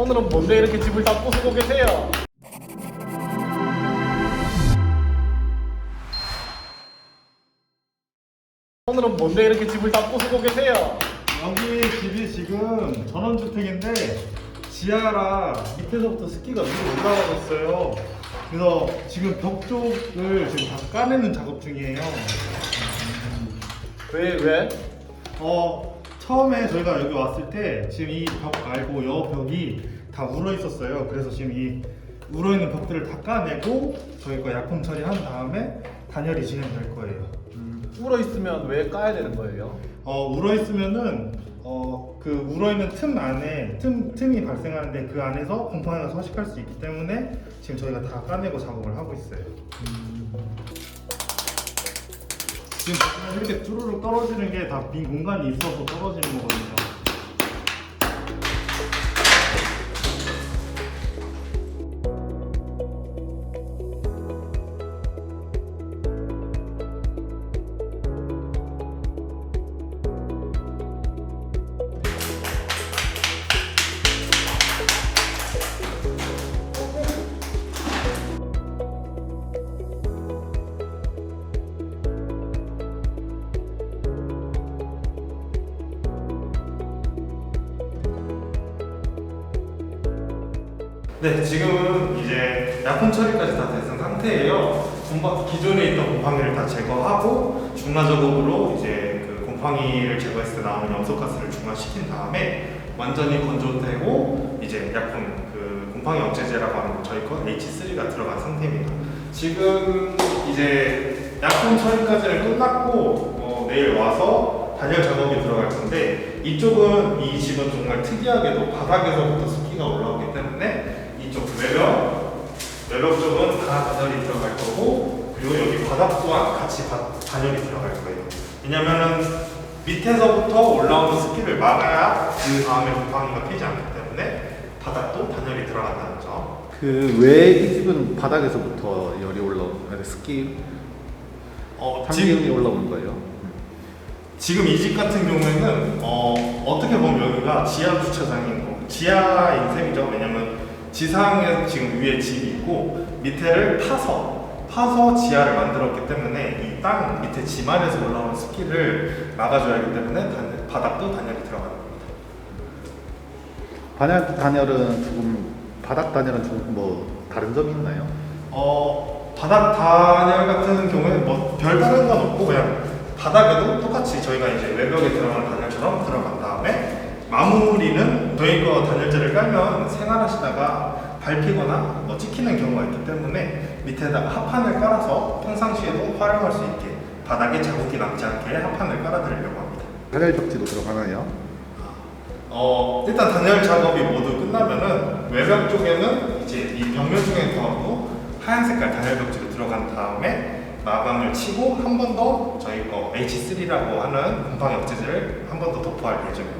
오늘은 뭔데 이렇게 집을 다 부수고 계세요? 오늘은 뭔데 이렇게 집을 다 부수고 계세요? 여기 집이 지금 전원주택인데 지하라 밑에서부터 습기가 위로 올라가고 있어요. 그래서 지금 벽 쪽을 지금 다 까내는 작업 중이에요. 왜 왜? 어 처음에 저희가 여기 왔을 때 지금 이 벽 말고 여 벽이 다 울어 있었어요. 그래서 지금 이 울어 있는 벽들을 다 까내고 저희가 약품 처리한 다음에 단열이 진행될 거예요. 울어 있으면 왜 까야 되는 거예요? 어 울어 있으면은 어 그 울어 있는 틈 안에 틈 틈이 발생하는데 그 안에서 곰팡이가 서식할 수 있기 때문에 지금 저희가 다 까내고 작업을 하고 있어요. 지금 이렇게 쭈루룩 떨어지는 게 다 빈 공간이 있어서 떨어지는 거거든요. 네, 지금은 이제 약품 처리까지 다 됐은 상태예요. 곰팡, 기존에 있던 곰팡이를 다 제거하고 중화 작업으로 이제 그 곰팡이를 제거했을 때 나오는 염소가스를 중화시킨 다음에 완전히 건조되고 이제 약품 그 곰팡이 억제제라고 하는 저희 거 H3가 들어간 상태입니다. 지금 이제 약품 처리까지는 끝났고 어, 내일 와서 단열 작업이 들어갈 건데 이쪽은 이 집은 정말 특이하게도 바닥에서부터 습기가 올라오기 때문에 이쪽 외벽 외벽 쪽은 다 단열이 들어갈 거고 그리고 여기 바닥 또한 같이 바- 단열이 들어갈 거예요. 왜냐면은 밑에서부터 올라오는 습기를 막아야 그 다음에 곰팡이가 피지 않기 때문에 바닥도 단열이 들어간다는 점. 그 왜 이 집은 바닥에서부터 열이 올라오는 습기 어, 환기음이 올라오는 거예요? 지금 이 집 같은 경우에는 어, 어떻게 보면 여기가 지하 주차장인 거 지하 인 셈이죠 왜냐면 지상에 지금 위에 집이 있고 밑에를 파서 파서 지하를 만들었기 때문에 이 땅 밑에 집 안에서 올라오는 습기를 막아줘야 하기 때문에 단, 바닥도 단열이 들어가는 겁니다 반야 단열은 조금 바닥 단열은 조금 뭐 다른 점이 있나요? 어, 바닥 단열 같은 경우에는 뭐 별다른 건 없고 그냥 바닥에도 똑같이 저희가 이제 외벽에 들어가는 단열처럼 들어간 다음에 마무리는 저희 거 단열재를 깔면 생활하시다가 밟히거나 뭐 찍히는 경우가 있기 때문에 밑에다가 합판을 깔아서 평상시에도 활용할 수 있게 바닥에 자국이 남지 않게 합판을 깔아드리려고 합니다. 단열 벽지도 들어가나요? 어, 일단 단열 작업이 모두 끝나면은 외벽 쪽에는 이제 이 벽면 중에서도 하얀 색깔 단열 벽지로 들어간 다음에 마감을 치고 한 번 더 저희 거 H3라고 하는 곰팡이 억제제를 한 번 더 도포할 예정입니다.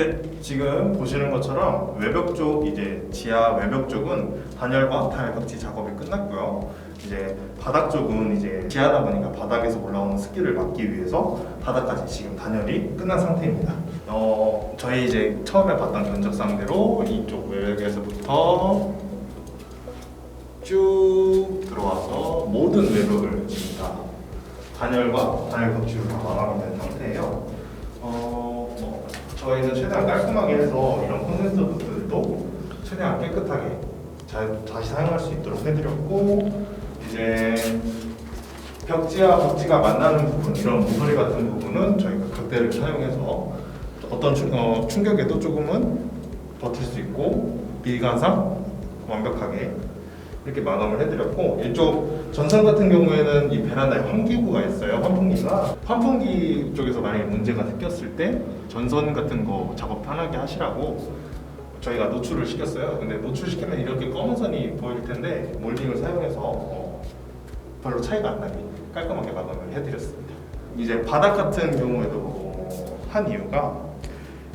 네, 지금 보시는 것처럼 외벽 쪽 이제 지하 외벽 쪽은 단열과 단열 벽지 작업이 끝났고요. 이제 바닥 쪽은 이제 지하다 보니까 바닥에서 올라오는 습기를 막기 위해서 바닥까지 지금 단열이 끝난 상태입니다. 어, 저희 이제 처음에 봤던 견적 상대로 이쪽 외벽에서부터 쭉 들어와서 모든 외벽을 지금 다 단열과 단열 벽지로 다 마감된 상태예요. 어, 뭐 저희는 최대한 깔끔하게 해서 이런 콘센서들도 최대한 깨끗하게 잘 다시 사용할 수 있도록 해드렸고 이제 벽지와 벽지가 만나는 부분 이런 모서리 같은 부분은 저희가 각대를 사용해서 어떤 충, 어, 충격에도 조금은 버틸 수 있고 미관상 완벽하게 이렇게 마감을 해드렸고 이쪽 전선 같은 경우에는 이 베란다에 환기구가 있어요 환풍기가. 환풍기 쪽에서 만약에 문제가 생겼을 때 전선 같은 거 작업 편하게 하시라고 저희가 노출을 시켰어요. 근데 노출시키면 이렇게 검은 선이 보일 텐데 몰딩을 사용해서 어, 별로 차이가 안 나게 깔끔하게 마감을 해드렸습니다. 이제 바닥 같은 경우에도 한 이유가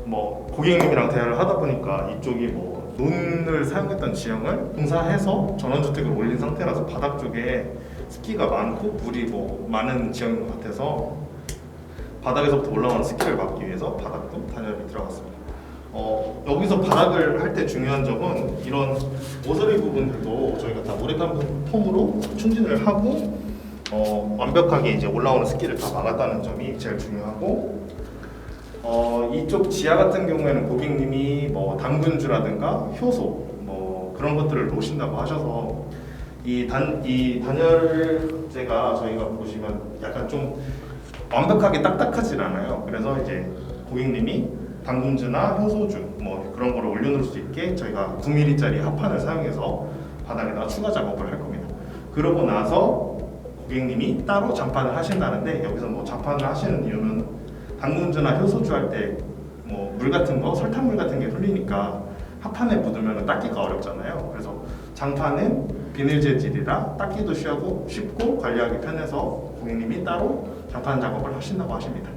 뭐 고객님이랑 대화를 하다 보니까 이쪽이 뭐 논을 사용했던 지형을 공사해서 전원주택을 올린 상태라서 바닥 쪽에 습기가 많고 물이 뭐 많은 지형인 것 같아서 바닥에서부터 올라오는 습기를 막기 위해서 바닥도 단열이 들어갔습니다. 어, 여기서 바닥을 할 때 중요한 점은 이런 모서리 부분들도 저희가 다 모래칸 폼으로 충진을 하고 어, 완벽하게 이제 올라오는 습기를 다 막았다는 점이 제일 중요하고 어, 이쪽 지하 같은 경우에는 고객님이 뭐 당근주라든가 효소 뭐 그런 것들을 놓으신다고 하셔서 이 단 이 단열재가 저희가 보시면 약간 좀 완벽하게 딱딱하진 않아요. 그래서 이제 고객님이 당근주나 효소주 뭐 그런 거를 올려놓을 수 있게 저희가 9mm짜리 합판을 사용해서 바닥에다 추가 작업을 할 겁니다. 그러고 나서 고객님이 따로 장판을 하신다는데 여기서 뭐 장판을 하시는 이유는 당근주나 효소주 할 때 뭐 물 같은 거 설탕물 같은 게 흘리니까 합판에 묻으면 닦기가 어렵잖아요. 그래서 장판은 비닐 재질이라 닦기도 쉬하고 쉽고 관리하기 편해서 고객님이 따로 장판 작업을 하신다고 하십니다.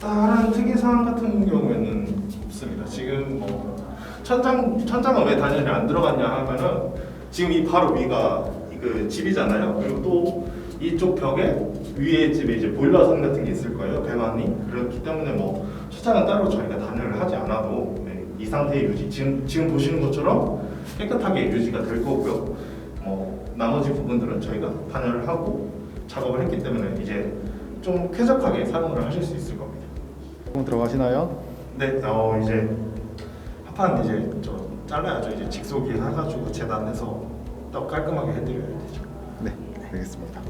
다른 특이 사항 같은 경우에는 없습니다. 지금 뭐 천장 천장은 왜 단열이 안 들어갔냐 하면은 지금 이 바로 위가 그 집이잖아요. 그리고 또 이쪽 벽에 위에 집에 이제 보일러선 같은 게 있을 거예요. 배관이 그렇기 때문에 뭐 천장은 따로 저희가 단열을 하지 않아도 네, 이 상태의 유지 지금 지금 보시는 것처럼 깨끗하게 유지가 될 거고요. 뭐 나머지 부분들은 저희가 단열을 하고 작업을 했기 때문에 이제 좀 쾌적하게 사용을 하실 수 있을 겁니다. 들어가시나요? 네, 어 이제 합판 이제 저 잘라야죠. 이제 직속이 해가지고 재단해서 딱 깔끔하게 해드려야 되죠. 네, 알겠습니다.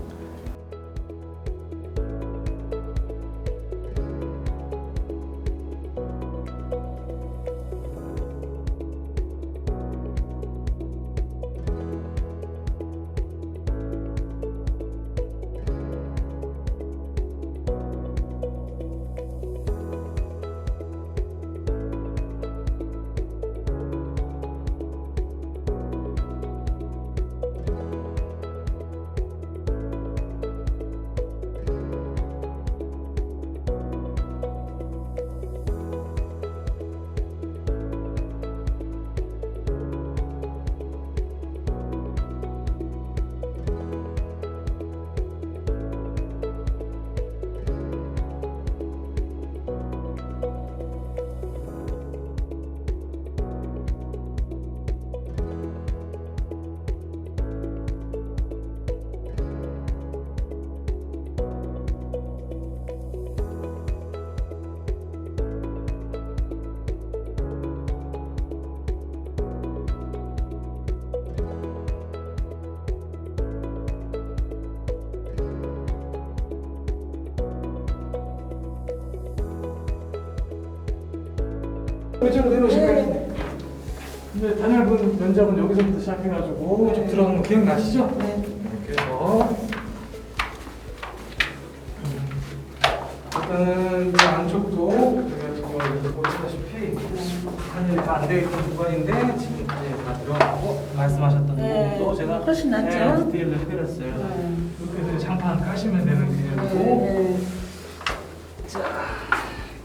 왼쪽으로 내려오실까요? 이제 단열분 면접은 여기서부터 시작해가지고 쭉 들어가는 거 기억나시죠? 네. 이렇게 해서 일단은 이 안쪽도 같은 경우에 보시다시피 단열이 다안 되어 있던 구간인데 지금 단열이 다 들어가고 말씀하셨던 네. 부분도 제가 훨씬 낫죠? 네, 디테일로 해드렸어요. 네. 이렇게 해서 장판 까시면 되는 개념이고 네. 자,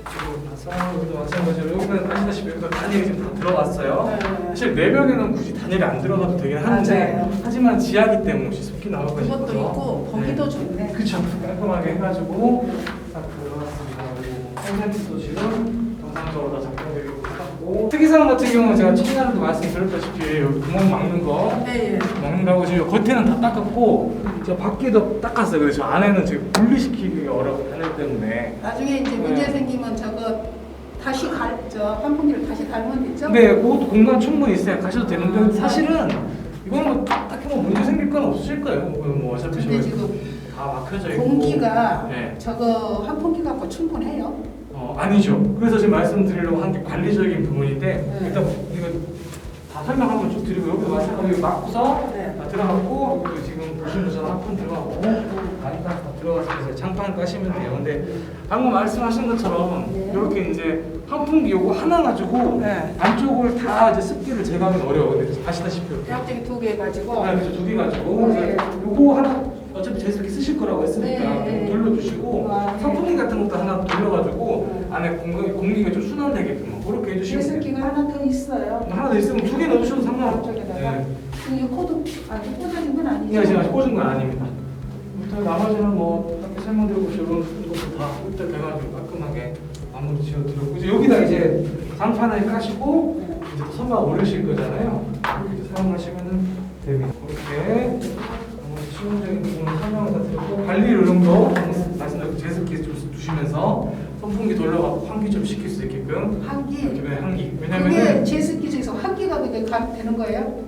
이쪽으로 가서 아, 여기도 마찬가지로 여기는 아시다시피 여기가 단열이 지금 다 들어갔어요. 네. 사실 내벽에는 굳이 단열이 안 들어가도 되긴 한데 맞아요. 하지만 지하기 때문에 혹시 습기 나올까 그것도 싶어서 있고 보기도 좋네. 그쵸 깔끔하게 해가지고 딱 들어갔습니다. 그리고 콘센트도 지금 정상적으로 다 작동되고 있고 특이사항 같은 경우는 제가 첫날에도 말씀드렸다시피 여기 구멍 막는 거 네, 예. 먹는다고 지금 겉에는 다 닦았고 저 밖에도 닦았어요. 그래서 저 안에는 지금 분리시키기가 어려워 때문에. 나중에 이제 문제 네. 생기면 저거 다시 갈, 저 환풍기를 다시 달면 되죠? 근데 그것도 공간 충분히 있어야 가셔도 되는데 사실은 이거는 뭐 딱히 뭐 문제 생길 건 없으실 거예요. 그거는 뭐 어차피 근데 저기 지금 다 막혀져 있고. 공기가 네. 저거 환풍기 갖고 충분해요? 어 아니죠. 그래서 지금 말씀드리려고 한 게 관리적인 부분인데 네. 일단 이거 다 설명 한번 쭉 드리고 여기도 마찬가지로 막고서 네. 다 들어갔고 여기도 지금 보시는 것처럼 하품 들어가고 들어가서 이제 장판 까시면 돼요. 근데 방금 말씀하신 것처럼 네. 이렇게 이제 환풍기 요거 하나 가지고 네. 안쪽을 다 이제 습기를 제거하기 어려워. 근데 아시다시피 이렇게 갑자기 두개 가지고 아, 그래서 두개 가지고 네. 그래서 요거 하나 어차피 제습기 쓰실 거라고 했으니까 네, 네. 좀 돌려주시고 아, 네. 선풍기 같은 것도 하나 돌려가지고 네. 안에 공기, 공기가 좀 순환되게끔 그렇게 해주시면 돼요. 제습기가 하나 더 있어요. 하나 더 있으면 두 개 넣으셔도 상관없죠. 저쪽에다가 네. 이 코드 아니 꽂아진 건 아니죠? 이거 지금 꽂은 건 아닙니다. 나머지는 뭐 딱히 설명드리고 싶은 것도 다 홀대 돼가지고 깔끔하게 마무리 지어드렸고 이제 여기다 이제 장판을 까시고 네. 이제 또 선반 올리실 거잖아요. 이렇게 사용하시면은 됩니다. 이렇게 치명적인 부분을 설명을 다 드렸고 관리 요령도 말씀드린 제습기 좀 두시면서 선풍기 돌려갖고 환기 좀 시킬 수 있게끔 한기. 이렇게 환기. 왜냐면은 제습기 중에서 한기가 그게 가, 되는 거예요?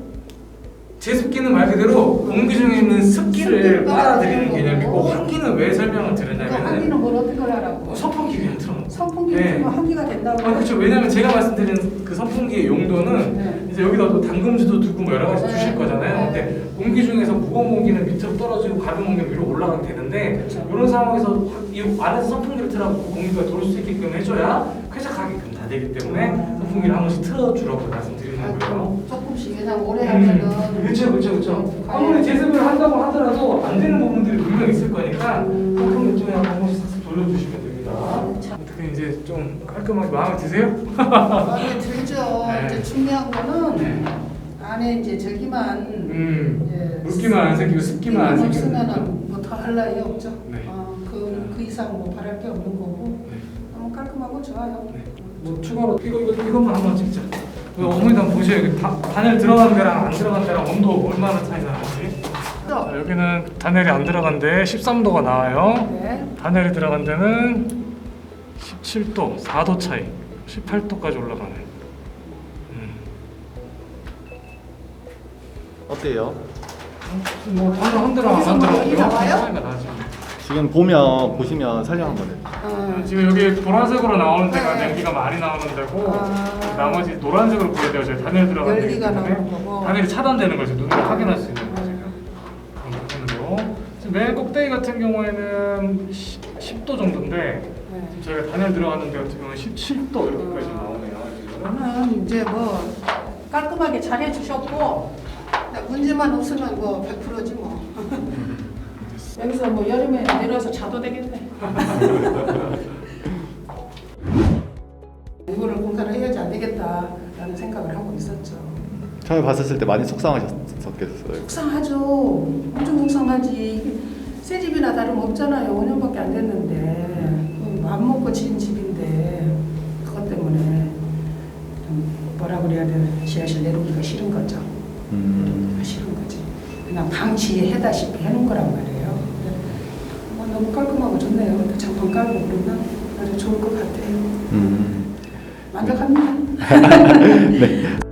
제습기는 말 그대로 공기 중에 있는 습기를 빨아들이는 개념이고. 환기는 왜 설명을 그러니까 드렸냐면은 한기는 뭘 어떻게 하라고? 선풍기 그냥 틀어놓고 선풍기를 네. 틀면 한기가 된다고. 아 그렇죠 왜냐면 제가 말씀드린 그 선풍기의 용도는 네. 이제 여기다 또 담금주도 두고 뭐 여러 가지 네. 주실 거잖아요 네. 근데 공기 중에서 무거운 공기는 밑으로 떨어지고 가벼운 공기는 위로 올라가게 되는데 그렇죠. 이런 상황에서 이 안에서 선풍기를 틀어갖고 공기가 돌 수 있게끔 해줘야 쾌적하게끔 다 되기 때문에 음. 선풍기를 한 번씩 틀어주라고 말씀드리는 거예요 아, 조금씩 그냥 오래 하면은 그렇죠, 그렇죠, 그렇죠. 음, 아무리 제습을 한다고 하더라도 안 되는 부분들이 분명 있을 거니까 음. 선풍기 쪽에 한 번씩 싹 돌려주시면 됩니다. 어떻게 이제 좀 깔끔하게 마음에 드세요? 마음에 들죠. 네. 이제 중요한 거는 네. 안에 이제 저기만 음, 예, 물기만 안 생기고 습기만 안 생기고. 없으면은 뭐더 할 나위 없죠. 네. 어, 그, 그 이상 뭐 바랄 게 없는 거고 네. 너무 깔끔하고 좋아요. 네. 뭐 추가로 이거 이거 이것만 한번 찍자. 어머니도 한번 보셔요. 다, 단열 들어간 데랑 안 들어간 데랑 온도 얼마나 차이가 나는지. 자, 여기는 단열이 안 들어간 데 13도가 나와요. 네. 단열이 들어간 데는 17도, 4도 차이, 18도까지 올라가네. 음. 어때요? 뭐 단열 한 대랑 안뭐 들어간 데랑? 차이가 나지. 지금 보면 보시면 설명 한번 해주세요. 어, 지금 여기 보라색으로 나오는 데가 네. 열기가 많이 나오는 데고 아. 나머지 노란색으로 보여야. 저희 단열 들어간 데기 열기가 때문에 나오는 거고. 단열이 차단되는 거죠. 눈으로 확인할 수 있는 거죠. 그런 부분으로 지금 맨 꼭대기 같은 경우에는 10, 도 정도인데 네. 지금 저희가 단열 들어가는 데 같은 경우는 17도 이렇게까지 나오네요. 지금. 저는 이제 뭐 깔끔하게 잘 해주셨고 문제만 없으면 뭐 100%지 뭐. 여기서 뭐 여름에 내려와서 자도 되겠네. 이거를 공사를 해야지 안 되겠다라는 생각을 하고 있었죠. 처음에 봤었을 때 많이 속상하셨겠어요. 속상하죠. 엄청 속상하지. 새 집이나 다름 없잖아요. 5년밖에 안 됐는데 그맘 먹고 지은 집인데 그것 때문에 좀 뭐라 그래야 되나 지하실 내려오기가 싫은 거죠. 음. 싫은 거지. 그냥 방치해다시피 해놓은 거란 말이에요. 너무 깔끔하고 좋네요. 또 장판 깔고 그러면 아주 좋을 것 같아요. 음. 만족합니다. 네.